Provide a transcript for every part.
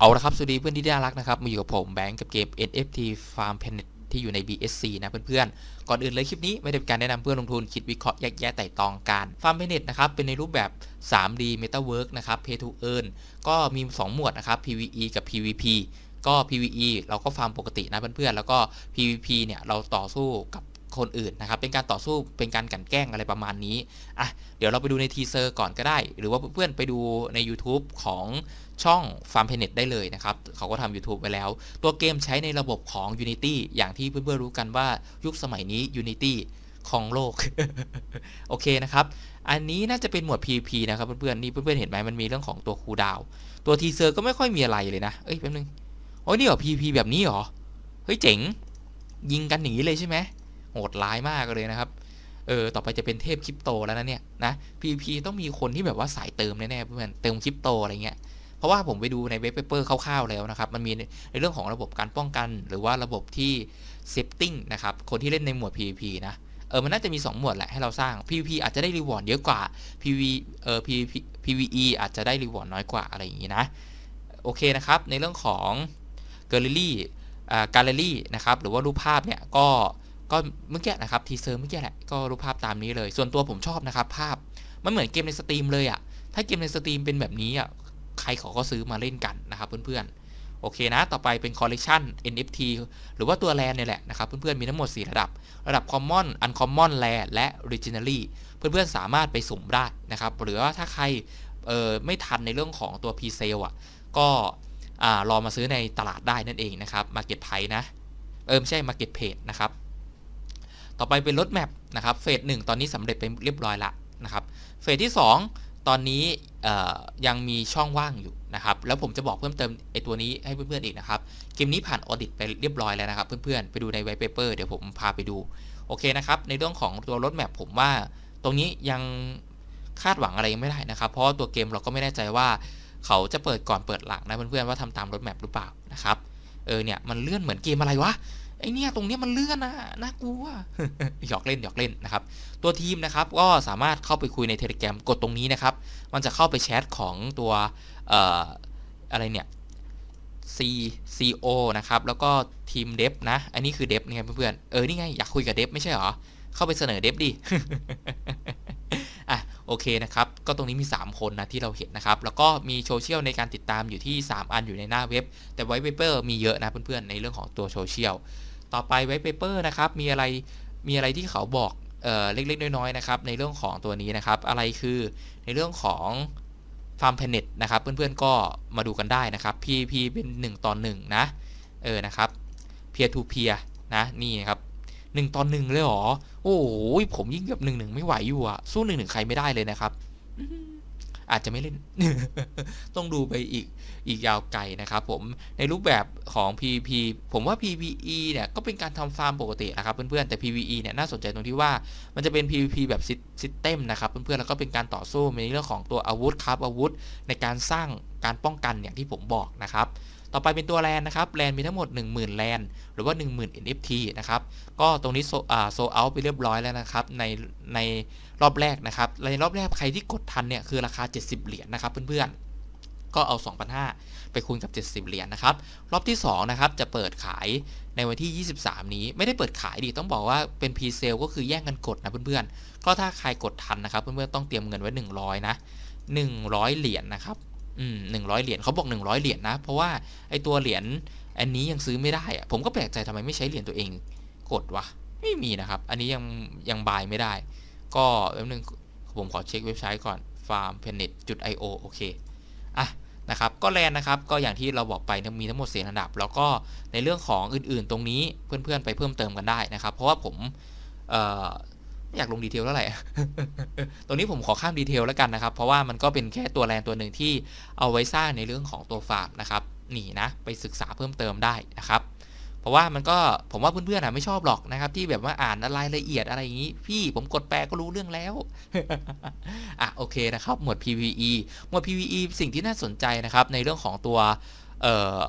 เอาละครับ สวัสดีเพื่อนที่น่ารักนะครับ มาอยู่กับผมแบงค์กับเกม NFT Farm Planet ที่อยู่ใน BSC นะเพื่อนๆ ก่อนอื่นเลยคลิปนี้ไม่ได้เป็นการแนะนำเพื่อนลงทุนคิดวิเคราะห์แยกแยะไต่ตองการ Farm Planet นะครับ เป็นในรูปแบบ 3D Metaverse นะครับ Pay to Earn ก็มี 2 หมวดนะครับ PVE กับ PVP ก็ PVE เราก็ฟาร์มปกตินะเพื่อนๆ แล้วก็ PVP เนี่ยเราต่อสู้กับ คนอื่นนะครับ เป็นการต่อสู้เป็นการกลั่นแกล้งอะไรประมาณนี้อะเดี๋ยวเราไปดูในทีเซอร์ก่อนก็ได้ หรือว่าเพื่อนๆไปดูใน YouTube ของช่อง Farm Planet ได้เลยนะครับ เขาก็ทำ YouTube ไปแล้ว ตัวเกมใช้ในระบบของ Unity อย่างที่เพื่อนๆรู้กันว่ายุคสมัยนี้ Unity ของโลก โอเคนะครับ อันนี้น่าจะเป็นหมวด PVP นะครับเพื่อนๆนี่เพื่อนๆเห็นไหมมันมีเรื่องของตัวคูดาว ตัวทีเซอร์ก็ไม่ค่อยมีอะไรเลยนะ เอ้ยแป๊บนึงโอ้ยนี่เหรอ PVP แบบนี้เหรอ เฮ้ยเจ๋ง ยิงกันอย่างนี้เลยใช่ไหม หดร้ายมากเลยนะครับ เออ ต่อไปจะเป็นเทพคริปโตแล้วนะเนี่ยนะ PVP ต้องมีคนที่แบบว่าสายเติมแน่ๆเพื่อนเติมคริปโตอะไรเงี้ย เพราะว่าผมไปดูในเว็บเปเปอร์คร่าวๆแล้วนะครับ มันมีในเรื่องของระบบการป้องกัน หรือว่าระบบที่เซฟติ้งนะครับ คนที่เล่นในหมวด PVP นะ เออ มันน่าจะมี 2 หมวดแหละให้เราสร้าง PVP อาจจะได้รีวอร์ดเยอะกว่า PV เออ PVP PVE อาจจะได้รีวอร์ดน้อยกว่าอะไรอย่างงี้นะ โอเคนะครับ ในเรื่องของเกลเลอรี่อ่าการเลรี่นะครับ หรือว่ารูปภาพเนี่ยก็ ก็เมื่อกี้นะครับทีเซอร์เมื่อกี้แหละก็รูปภาพตามนี้เลย ส่วนตัวผมชอบนะครับภาพมันเหมือนเกมในสตรีมเลยอะ่ะถ้าเกมในสตรีมเป็นแบบนี้อะ่ะใครเขาก็ซื้อมาเล่นกันนะครับเพื่อนๆโอเคนะ ต่อไปเป็น collection NFT หรือว่าตัวแลนเนี่ยแหละนะครับเพื่อนๆมีทั้งหมด 4 ระดับ ระดับ common uncommon rare และ originally เพื่อนๆสามารถไปสุ่มได้นะครับหรือว่าถ้าใครเออไม่ทันในเรื่องของตัว pre sale อะก็อ่ารอมาซื้อในตลาดได้นั่นเองนะครับ market price นะเออไม่ใช่ market page นะครับ ต่อไปเป็นรถแมพนะครับเฟสหนึ่งตอนนี้สำเร็จไปเรียบร้อยละนะครับเฟสที่ 2 ตอนนี้ยังมีช่องว่างอยู่นะครับแล้วผมจะบอกเพิ่มเติมไอตัวนี้ให้เพื่อนๆอีกนะครับเกมนี้ผ่านออดิตไปเรียบร้อยแล้วนะครับเพื่อนๆไปดูในไวท์เปเปอร์เดี๋ยวผมพาไปดูโอเคนะครับในเรื่องของตัวรถแมพผมว่าตรงนี้ยังคาดหวังอะไรยังไม่ได้นะครับ เพราะตัวเกมเราก็ไม่แน่ใจว่าเขาจะเปิดก่อนเปิดหลังนะเพื่อนๆว่าทำตามรถแมพหรือเปล่านะครับเออเนี่ยมันเลื่อนเหมือนเกมอะไรวะ ไอเนี่ยตรงเนี้ยมันเลื่อนนะน่ากลัวหยอกเล่นหยอกเล่นนะครับ ตัวทีมนะครับก็สามารถเข้าไปคุยในเทเล gram กดตรงนี้นะครับ มันจะเข้าไปแชทของตัวเอ่ออะไรเนี่ย C CO นะครับ แล้วก็ทีมเดฟนะ อันนี้คือเดฟไงเพื่อนๆ เออ นี่ไง อยากคุยกับเดฟไม่ใช่หรอ เข้าไปเสนอเดฟดิ โอเคนะครับ ก็ตรงนี้มี 3 คนนะที่เราเห็นนะครับ แล้วก็มีโซเชียลในการติดตามอยู่ที่ 3 อันอยู่ในหน้าเว็บ แต่ไวท์เปเปอร์มีเยอะนะเพื่อนๆในเรื่องของตัวโซเชียล ต่อไปไวท์เปเปอร์นะครับ มีอะไร มีอะไรที่เขาบอกเออเล็กๆ น้อยๆนะครับ ในเรื่องของตัวนี้นะครับ อะไรคือในเรื่องของ Farm Planet นะครับ เพื่อนๆก็มาดูกันได้นะครับ PVP เป็น 1 ต่อ 1 นะ เออ นะครับ Peer to Peer นะ นี่ครับ 1ต่อ1เลยเหรอ โอ้โหผมยิ่งแบบ1 1ไม่ไหวอยู่อะสู้1 1ใครไม่ได้เลยนะครับ อาจจะไม่เล่น ต้องดูไปอีกอีกยาวไกลนะครับผม ในรูปแบบของ PVP ผมว่า PVE เนี่ยก็เป็นการทำฟาร์มปกตินะครับเพื่อนๆ แต่ PVE เนี่ยน่าสนใจตรงที่ว่ามันจะเป็น PVP แบบซิสเต็มนะครับเพื่อนๆ แล้วก็เป็นการต่อสู้ในเรื่องของตัวอาวุธครับอาวุธ ในการสร้างการป้องกันอย่างที่ผมบอกนะครับ ต่อไปเป็นตัวแลนนะครับแลนมีทั้งหมด 10,000แลนหรือว่า 10,000 NFT นะครับก็ตรงนี้โซอ่าโซเอาไปเรียบร้อยแล้วนะครับในในรอบแรกนะครับในรอบแรกใครที่กดทันเนี่ยคือราคา 70 เหรียญนะครับเพื่อนๆ ก็เอา 2,500 ไปคูณกับ 70 เหรียญนะครับรอบที่2นะครับจะเปิดขายในวันที่ 23 นี้ไม่ได้เปิดขายดิต้องบอกว่าเป็นพรีเซลก็คือแย่งกันกดนะเพื่อนๆ ก็ถ้าใครกดทันนะครับเพื่อนๆต้องเตรียมเงินไว้ 100 นะ 100 เหรียญนะครับ อืมหนึ่งร้อยเหรียญเขาบอก100เหรียญนะ เพราะว่าไอตัวเหรียญอันนี้ยังซื้อไม่ได้อะผมก็แปลกใจทำไมไม่ใช้เหรียญตัวเองกดวะไม่มีนะครับ อันนี้ยังยังบายไม่ได้ ก็แป๊บนึงผมขอเช็คเว็บไซต์ก่อน farmplanet.io โอเคอะนะครับก็แลนนะครับก็อย่างที่เราบอกไปมีทั้งหมดเสียระดับ แล้วก็ในเรื่องของอื่นๆตรงนี้เพื่อนๆไปเพิ่มเติมกันได้นะครับ เพราะว่าผมเอ่อ ไม่อยากลงดีเทลเท่าไหร่ ตรงนี้ผมขอข้ามดีเทลแล้วกันนะครับ เพราะว่ามันก็เป็นแค่ตัวแลนตัวหนึ่งที่เอาไว้สร้างในเรื่องของตัวฟาร์มนะครับนี่นะ ไปศึกษาเพิ่มเติมได้นะครับ เพราะว่ามันก็ผมว่าเพื่อนๆอะไม่ชอบหรอกนะครับ ที่แบบว่าอ่านรายละเอียดอะไรอย่างนี้ พี่ผมกดแปลก็รู้เรื่องแล้ว อะโอเคนะครับ หมวด PVE หมวด PVE สิ่งที่น่าสนใจนะครับ ในเรื่องของตัวเอ่อ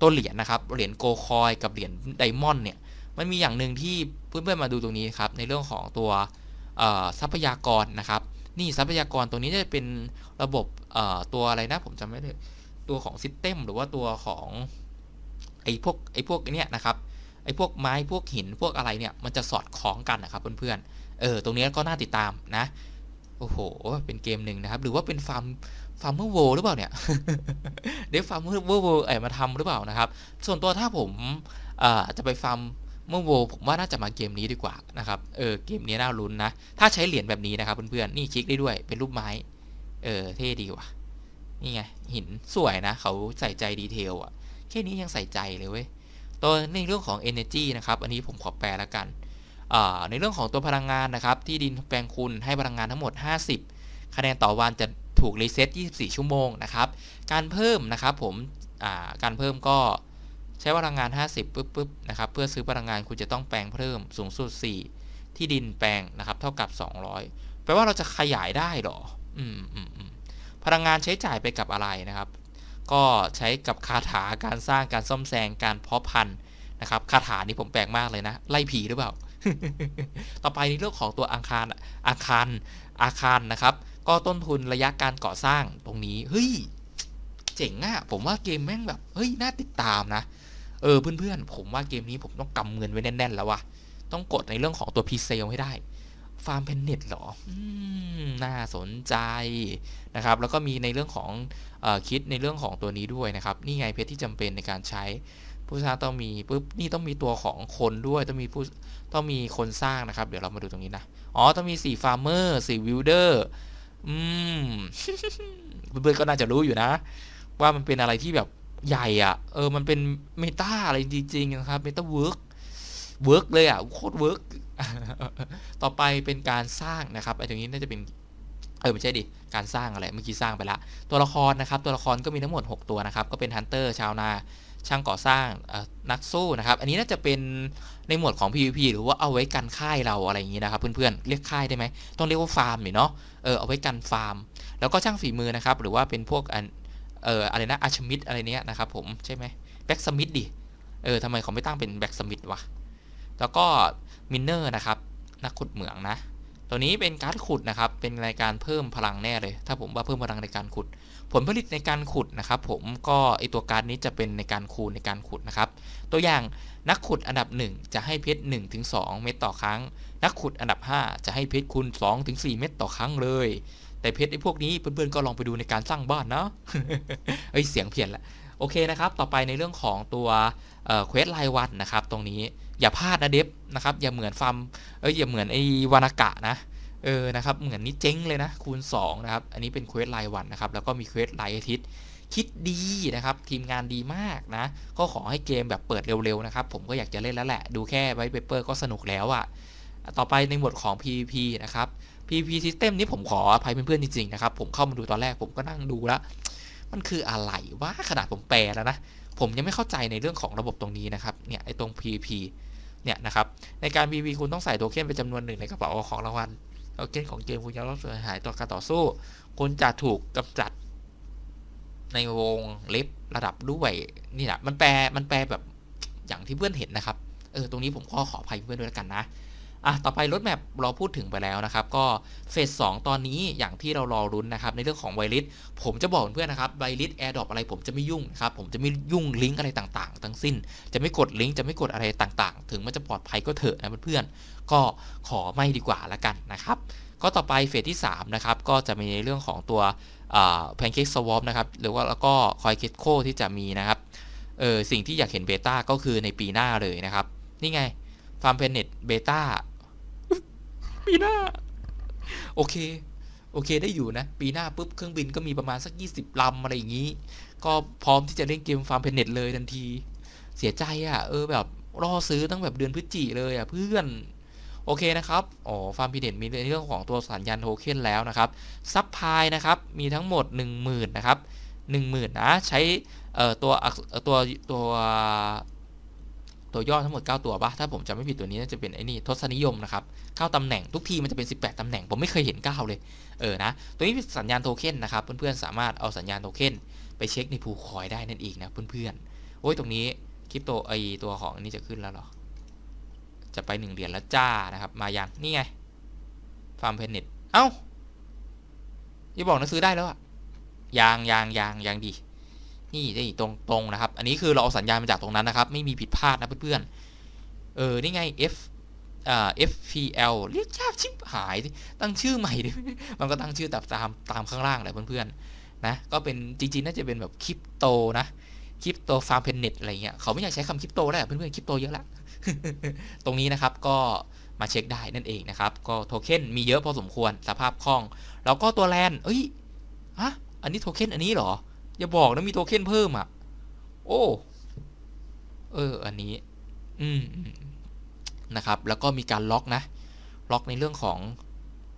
ตัวเหรียญนะครับ เหรียญโกคอยกับเหรียญไดมอนด์เนี่ย มันมีอย่างหนึ่งที่เพื่อนๆมาดูตรงนี้ครับในเรื่องของตัวทรัพยากรนะครับ นี่ทรัพยากรตรงนี้จะเป็นระบบตัวอะไรนะ ผมจำไม่ได้ตัวของซิสเต็มหรือว่าตัวของไอ้พวกไอ้พวกเนี้ยนะครับไอ้พวกไม้พวกหินพวกอะไรเนี่ยมันจะสอดคล้องกันนะครับเพื่อนๆเออตรงนี้ก็น่าติดตามนะโอ้โห เป็นเกมหนึ่งนะครับ หรือว่าเป็นฟาร์มฟาร์มเมอร์โวหรือเปล่าเนี่ยเดี๋ยวฟาร์มเมอร์โวเอ๋มาทำหรือเปล่านะครับ ส่วนตัวถ้าผมอ่อจะไปฟาร์ม เมื่อโวผมว่าน่าจะมาเกมนี้ดีกว่านะครับ เออเกมนี้น่าลุ้นนะ ถ้าใช้เหรียญแบบนี้นะครับเพื่อนๆ นี่คลิกได้ด้วยเป็นรูปไม้ เออเท่ดีว่ะ นี่ไงหินสวยนะ เขาใส่ใจดีเทลอะแค่นี้ยังใส่ใจเลยเว้ย ตัวในเรื่องของ energy นะครับ อันนี้ผมขอแปลแล้วกันในเรื่องของตัวพลังงานนะครับ ที่ดินแปลงคุณให้พลังงานทั้งหมด 50 คะแนนต่อวันจะถูกรีเซ็ต24 ชั่วโมงนะครับ การเพิ่มนะครับผมการเพิ่มก็ ใช้พลังงาน 50ปุ๊บปุ๊บนะครับเพื่อซื้อพลังงานคุณจะต้องแปลงเพิ่มสูงสุด 4 ที่ดินแปลงนะครับเท่ากับ 200 แปลว่าเราจะขยายได้หรออืมอืมอืมพลังงานใช้จ่ายไปกับอะไรนะครับ ก็ใช้กับคาถาการสร้างการซ่อมแซงการเพาะพันธุ์นะครับคาถานี้ผมแปลกมากเลยนะ ไล่ผีหรือเปล่า ต่อไปในเรื่องของตัวอาคารอาคารอาคารนะครับ ก็ต้นทุนระยะการก่อสร้างตรงนี้เฮ้ยเจ๋งอะผมว่าเกมแม่งแบบเฮ้ยน่าติดตามนะ เออเพื่อนๆ ผมว่าเกมนี้ผมต้องกำเงินไว้แน่นๆแล้ววะต้องกดในเรื่องของตัวพีเซลให้ได้ฟาร์มเพนเน็ตหรออืมน่าสนใจนะครับ แล้วก็มีในเรื่องของอคิดในเรื่องของตัวนี้ด้วยนะครับ นี่ไงเพชรที่จำเป็นในการใช้ ผู้สร้างต้องมีปุ๊บ นี่ต้องมีตัวของคนด้วย ต้องมีผู้ ต้องมีคนสร้างนะครับ เดี๋ยวเรามาดูตรงนี้นะ อ๋อ ต้องมี4ฟาร์มเมอร์4วิลเดอร์ อืม เพื่อนๆก็น่าจะรู้อยู่นะ ว่ามันเป็นอะไรที่แบบ ใหญ่อะ เออ มันเป็นเมตาอะไรจริงๆนะครับเมตาเวิร์กเวิร์กเลยอะ โคตรเวิร์กต่อไปเป็นการสร้างนะครับไอ้ตรงนี้น่าจะเป็น เออไม่ใช่ดิ การสร้างอะไร เมื่อกี้สร้างไปละ ตัวละครนะครับ ตัวละครก็มีทั้งหมด 6 ตัวนะครับ ก็เป็นฮันเตอร์ชาวนา ช่างก่อสร้าง นักสู้นะครับ อันนี้น่าจะเป็นในหมวดของ PVP หรือว่าเอาไว้กันค่ายเราอะไรอย่างนี้นะครับ เพื่อนๆ เรียกค่ายได้ไหม ต้องเรียกว่าฟาร์มเนาะ เออ เอาไว้กันฟาร์ม แล้วก็ช่างฝีมือนะครับ หรือว่าเป็นพวก เอออะไรนะอาชมิดอะไรเนี้ยนะครับผมใช่ไหมแบ็กสมิดดิเออทำไมเขาไม่ตั้งเป็นแบ็กสมิดวะแล้วก็มินเนอร์นะครับนักขุดเหมืองนะตัวนี้เป็นการขุดนะครับเป็นรายการเพิ่มพลังแน่เลย ถ้าผมว่าเพิ่มพลังในการขุด ผลผลิตในการขุดนะครับ ผมก็ไอตัวการนี้จะเป็นในการคูณในการขุดนะครับ ตัวอย่างนักขุดอันดับ 1 จะให้เพชร1ถึง2เม็ดต่อครั้ง นักขุดอันดับ 5 จะให้เพชรคูณ2ถึง4เม็ดต่อครั้งเลย แต่เพชรไอ้พวกนี้เพื่อนๆก็ลองไปดูในการสร้างบ้านนะเอ้ยเสียงเพี้ยนละโอเคนะครับ ต่อไปในเรื่องของตัวเควสรายวันนะครับ ตรงนี้อย่าพลาดนะเดฟนะครับ อย่าเหมือนฟาร์มเอ้ยอย่าเหมือนไอ้วานากะนะเออนะครับเหมือนนี้เจ๊งเลยนะคูณ2นะครับอันนี้เป็นเควสรายวันนะครับแล้วก็มีเควสรายอาทิตย์คิดดีนะครับทีมงานดีมากนะก็ขอให้เกมแบบเปิดเร็วๆนะครับผมก็อยากจะเล่นแล้วแหละ ดูแค่ไวท์เปเปอร์ก็สนุกแล้วอะ่ะต่อไปในหมวดของ PVP นะครับ PP System นี้ผมขออภัยเพื่อนๆจริงๆนะครับ ผมเข้ามาดูตอนแรกผมก็นั่งดูแล้ว มันคืออะไรวะขนาดผมแปลแล้วนะ ผมยังไม่เข้าใจในเรื่องของระบบตรงนี้นะครับเนี่ยไอ้ตรง PP เนี่ยนะครับในการ PP คุณต้องใส่โทเค็นเป็นจำนวนหนึ่งในกระเป๋าของรางวัลโทเค็นของเกมคุณจะรับเสียหายต่อการต่อสู้ คุณจะถูกกำจัดในวงเล็บระดับด้วยนี่แหละมันแปลมันแปลแบบอย่างที่เพื่อนเห็นนะครับเออตรงนี้ผมก็ขออภัยเพื่อนด้วยกันนะ อะต่อไปรถแมพเราพูดถึงไปแล้วนะครับ ก็เฟสสตอนนี้อย่างที่เรารอรุ้นนะครับ ในเรื่องของไวริสผมจะบอกเพื่อนนะครับไวริสแอร์ดรอปอะไรผมจะไม่ยุ่งนะครับ ผมจะไม่ยุ่งลิงก์อะไรต่างๆ ทั้งสิ้น จะไม่กดลิงก์จะไม่กดอะไรต่างๆ ถึงมันจะปลอดภัยก็เถอะนะเพื่อนๆก็ขอไม่ดีกว่าละกันนะครับ ก็ต่อไปเฟสที่3นะครับก็จะมีในเรื่องของตัวแพนเค้กสวอปนะครับหรือว่าแล้วก็คอยเคสโคที่จะมีนะครับเออสิ่งที่อยากเห็นเบต้าก็คือในปีหน้าเลยนะครับ นี่ไงฟาร์มเพนเน็ตเบต้า ปีหน้า โอเค โอเคได้อยู่นะ ปีหน้าปุ๊บเครื่องบินก็มีประมาณสัก 20 ลำอะไรอย่างนี้ ก็พร้อมที่จะเล่นเกมฟาร์มเพนเน็ตเลยทันที เสียใจอะ่ะ เออแบบรอซื้อตั้งแบบเดือนพฤศจิเลยอะ่ะเพื่อนโอเคนะครับ อ๋อ ฟาร์มเพนเนตมีในเรื่องของตัวสัญญาณโทเค็นแล้วนะครับ ซับพายนะครับ มีทั้งหมด 10,000 นะครับ 10,000 นะ ใช้เอ่อตัวตัวตัว ตัวย่อทั้งหมด 9 ตัวปะถ้าผมจำไม่ผิดตัวนี้น่าจะเป็นไอ้นี่ทศนิยมนะครับ9ตำแหน่งทุกทีมันจะเป็น 18ตำแหน่งผมไม่เคยเห็น 9 เลยเออนะตัวนี้เป็นสัญญาณโทเค็นนะครับเพื่อนๆสามารถเอาสัญญาณโทเค็นไปเช็คในภูคอยได้นั่นเองนะเพื่อนๆโอ้ยตรงนี้คริปโตไอตัวของนี่จะขึ้นแล้วหรอจะไป1เหรียญแล้วจ้านะครับมายังนี่ไงฟาร์มเพนเน็ตเอ้าอย่าบอกนะซื้อได้แล้วอะยางยางยางยางดี นี่นี่ตรงตรงนะครับ อันนี้คือเราเอาสัญญาณมาจากตรงนั้นนะครับ ไม่มีผิดพลาดนะเพื่อนๆ เออ นี่ไง F อ่า FPL เรียกยากชิบหายดิตั้งชื่อใหม่ดิมันก็ตั้งชื่อตามตามตามข้างล่างแหละเพื่อนๆ นะ ก็เป็นจริงๆ น่าจะเป็นแบบคริปโตนะคริปโตฟาร์มเพนเน็ตอะไรเงี้ย เขาไม่อยากใช้คำคริปโตแล้วเพื่อนๆ คริปโตเยอะละ ตรงนี้นะครับก็มาเช็คได้นั่นเองนะครับ ก็โทเค็นมีเยอะพอสมควรสภาพคล่อง แล้วก็ตัวแลนเอ้ยฮะอันนี้โทเค็นอันนี้เหรอ อย่าบอกนะมีโทเค็นเพิ่มอะ โอ้ เออ อันนี้ อืมนะครับ แล้วก็มีการล็อกนะ ล็อกในเรื่องของ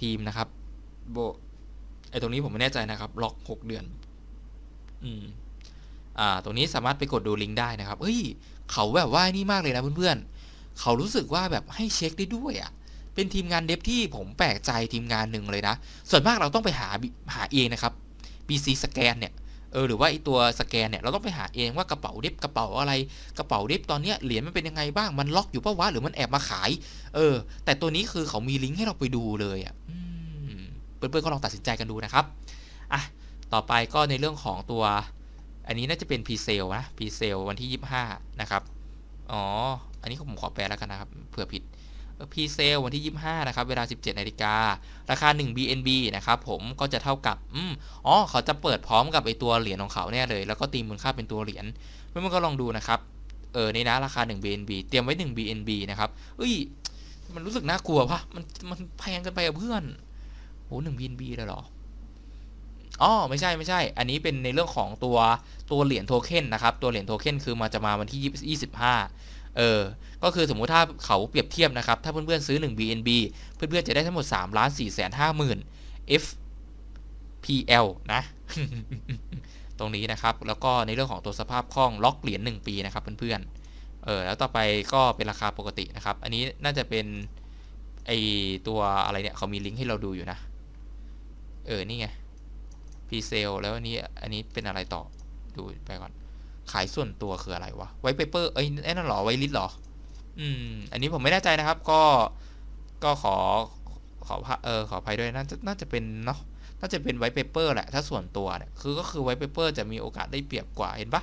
ทีมนะครับ โบ ไอตรงนี้ผมไม่แน่ใจนะครับ ล็อกหกเดือน อืม อ่า ตรงนี้สามารถไปกดดูลิงก์ได้นะครับเฮ้ย เขาแบบว่านี่มากเลยนะเพื่อนๆ เขารู้สึกว่าแบบให้เช็คได้ด้วยอะ่ะเป็นทีมงานเดฟที่ผมแปลกใจทีมงานหนึ่งเลยนะ ส่วนมากเราต้องไปหาหาเองนะครับ BC สแกนเนี่ย เออหรือว่าไอตัวสแกนเนี่ยเราต้องไปหาเองว่ากระเป๋าเดฟกระเป๋าอะไรกระเป๋าเดฟตอนเนี้ยเหรียญมันเป็นยังไงบ้างมันล็อกอยู่ปะวะหรือมันแอบมาขาย เออ แต่ตัวนี้คือเขามีลิงก์ให้เราไปดูเลยอะเพื่อนๆก็ลองตัดสินใจกันดูนะครับอะต่อไปก็ในเรื่องของตัว อันนี้น่าจะเป็นพรีเซลนะพรีเซลวันที่ 25 นะครับ อ๋อ อันนี้ผมขอแปลแล้วกันนะครับเผื่อผิด พีเซลวันที่ 25 นะครับ เวลา 17นาฬิการาคา 1 BNB นะครับผมก็จะเท่ากับอ๋อเขาจะเปิดพร้อมกับไอตัวเหรียญของเขาแน่เลย แล้วก็ตีมูลค่าเป็นตัวเหรียญเพื่อนก็ลองดูนะครับเออในนะราคา 1 BNB เตรียมไว้ 1 BNB นะครับเอ้ยมันรู้สึกน่ากลัวปะมันมันแพงเกันไปอะเพื่อนโห1 BNB เลยเหรอ อ๋อ ไม่ใช่ไม่ใช่ อันนี้เป็นในเรื่องของตัวตัวเหรียญโทเค็นนะครับ ตัวเหรียญโทเค็นคือมาจะมาวันที่25 เออ ก็คือสมมุติถ้าเขาเปรียบเทียบนะครับ ถ้าเพื่อนๆซื้อ 1 BNB เพื่อนๆจะได้ทั้งหมด3ล้าน4แสน5หมื่น FPL นะ ตรงนี้นะครับ แล้วก็ในเรื่องของตัวสภาพคล่องล็อกเหรียญ1ปีนะครับเพื่อนๆ เออ แล้วต่อไปก็เป็นราคาปกตินะครับ อันนี้น่าจะเป็นไอตัวอะไรเนี่ยเขามีลิงก์ให้เราดูอยู่นะ เออ นี่ไงพรีเซลแล้วอันนี้ อันนี้เป็นอะไรต่อ ดูไปก่อน ขายส่วนตัวคืออะไรวะไวเปเปอร์เอ้ยนั่นหรอไวลิสหรอ อืม อันนี้ผมไม่แน่ใจนะครับ ก็ก็ขอขอเออขออภัยด้วยน่าจะน่าจะเป็นเนาะน่าจะเป็นไวเปเปอร์แหละ ถ้าส่วนตัวเนี่ยคือก็คือไวเปเปอร์จะมีโอกาสได้เปรียบกว่าเห็นปะ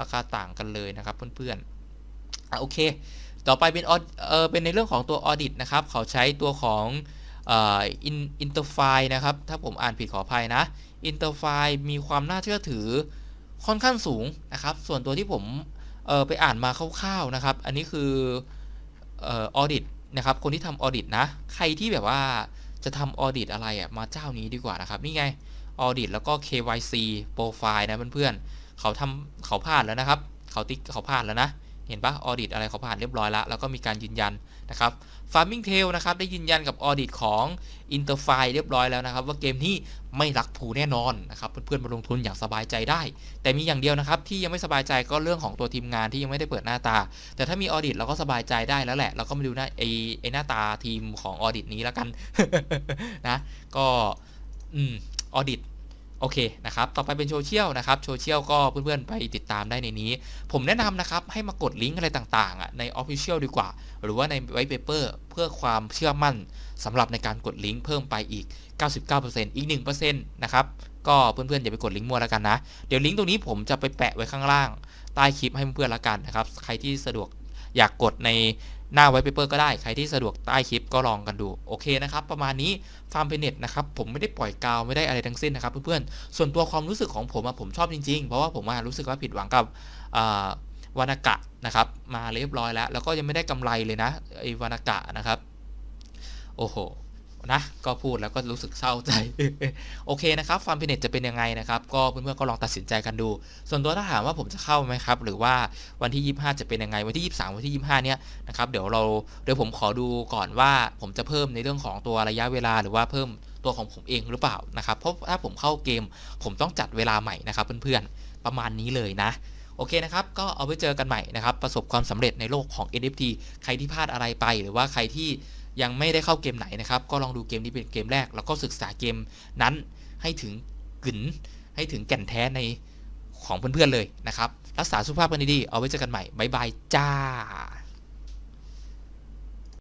ราคาต่างกันเลยนะครับเพื่อนๆอะโอเค ต่อไปเป็นอเออเป็นในเรื่องของตัวออดิตนะครับเขาใช้ตัวของเอ่ออินเตอร์ไฟนะครับ ถ้าผมอ่านผิดขออภัยนะอินเตอร์ไฟมีความน่าเชื่อถือ ค่อนข้างสูงนะครับ ส่วนตัวที่ผมไปอ่านมาคร่าวๆนะครับ อันนี้คือออดิตนะครับ คนที่ทำออดิตนะ ใครที่แบบว่าจะทำออดิตอะไรอะมาเจ้านี้ดีกว่านะครับนี่ไงออดิตแล้วก็ KYC โปรไฟล์นะเพื่อนๆเขาทำเขาผ่านแล้วนะครับ เขาติ๊กเขาผ่านแล้วนะ เห็นปะออดิตอะไรเขาผ่านเรียบร้อยแล้วแล้วก็มีการยืนยันนะครับ Farming Tail นะครับได้ยืนยันกับออดิตของ Interfi เรียบร้อยแล้วนะครับ ว่าเกมนี้ไม่รักผูแน่นอนนะครับเพื่อนๆมาลงทุนอย่างสบายใจได้ แต่มีอย่างเดียวนะครับที่ยังไม่สบายใจก็เรื่องของตัวทีมงานที่ยังไม่ได้เปิดหน้าตา แต่ถ้ามีออดิตเราก็สบายใจได้แล้วแหละเราก็มาดูหน้าไอไอหน้าตาทีมของออดิตนี้แล้วกันนะก็อืมออดิต โอเคนะครับ ต่อไปเป็นโซเชียลนะครับ โซเชียลก็เพื่อนๆไปติดตามได้ในนี้ ผมแนะนำนะครับ ให้มากดลิงก์อะไรต่างๆใน Official ดีกว่า หรือว่าใน White Paper เพื่อความเชื่อมั่นสำหรับในการกดลิงก์เพิ่มไปอีก 99%อีก 1%นะครับ ก็เพื่อนๆอย่าไปกดลิงก์มั่วแล้วกันนะ เดี๋ยวลิงก์ตรงนี้ผมจะไปแปะไว้ข้างล่าง ใต้คลิปให้เพื่อนๆแล้วกันนะครับ ใครที่สะดวกอยากกดใน หน้าไว้เปเปอร์ก็ได้ ใครที่สะดวกใต้คลิปก็ลองกันดู โอเคนะครับ ประมาณนี้ฟาร์มเพนเน็ตนะครับ ผมไม่ได้ปล่อยกาวไม่ได้อะไรทั้งสิ้นนะครับเพื่อนๆ ส่วนตัวความรู้สึกของผมอะผมชอบจริงๆ เพราะว่าผมรู้สึกว่าผิดหวังกับวานากะนะครับ มาเรียบร้อยแล้ว แล้วก็ยังไม่ได้กำไรเลยนะไอ้วานากะนะครับ โอ้โห นะก็พูดแล้วก็รู้สึกเศร้าใจ โอเคนะครับฟาร์มเพเน็ตจะเป็นยังไงนะครับ ก็เพื่อนๆก็ลองตัดสินใจกันดู ส่วนตัวถ้าถามว่าผมจะเข้าไหมครับ หรือว่าวันที่ 25 จะเป็นยังไง วันที่ 23 วันที่ 25 เนี้ยนะครับเดี๋ยวเราเดี๋ยวผมขอดูก่อนว่าผมจะเพิ่มในเรื่องของตัวระยะเวลาหรือว่าเพิ่มตัวของผมเองหรือเปล่านะครับ เพราะถ้าผมเข้าเกม ผมต้องจัดเวลาใหม่นะครับเพื่อนๆประมาณนี้เลยนะโอเคนะครับ ก็เอาไว้เจอกันใหม่นะครับ ประสบความสำเร็จในโลกของ NFT ใครที่พลาดอะไรไป หรือว่าใครที่ ยังไม่ได้เข้าเกมไหนนะครับ ก็ลองดูเกมนี้เป็นเกมแรก แล้วก็ศึกษาเกมนั้นให้ถึงกึ๋นให้ถึงแก่นแท้ในของเพื่อนๆเลยนะครับ รักษาสุขภาพกันดีๆ เอาไว้เจอกันใหม่ บ๊ายบายจ้า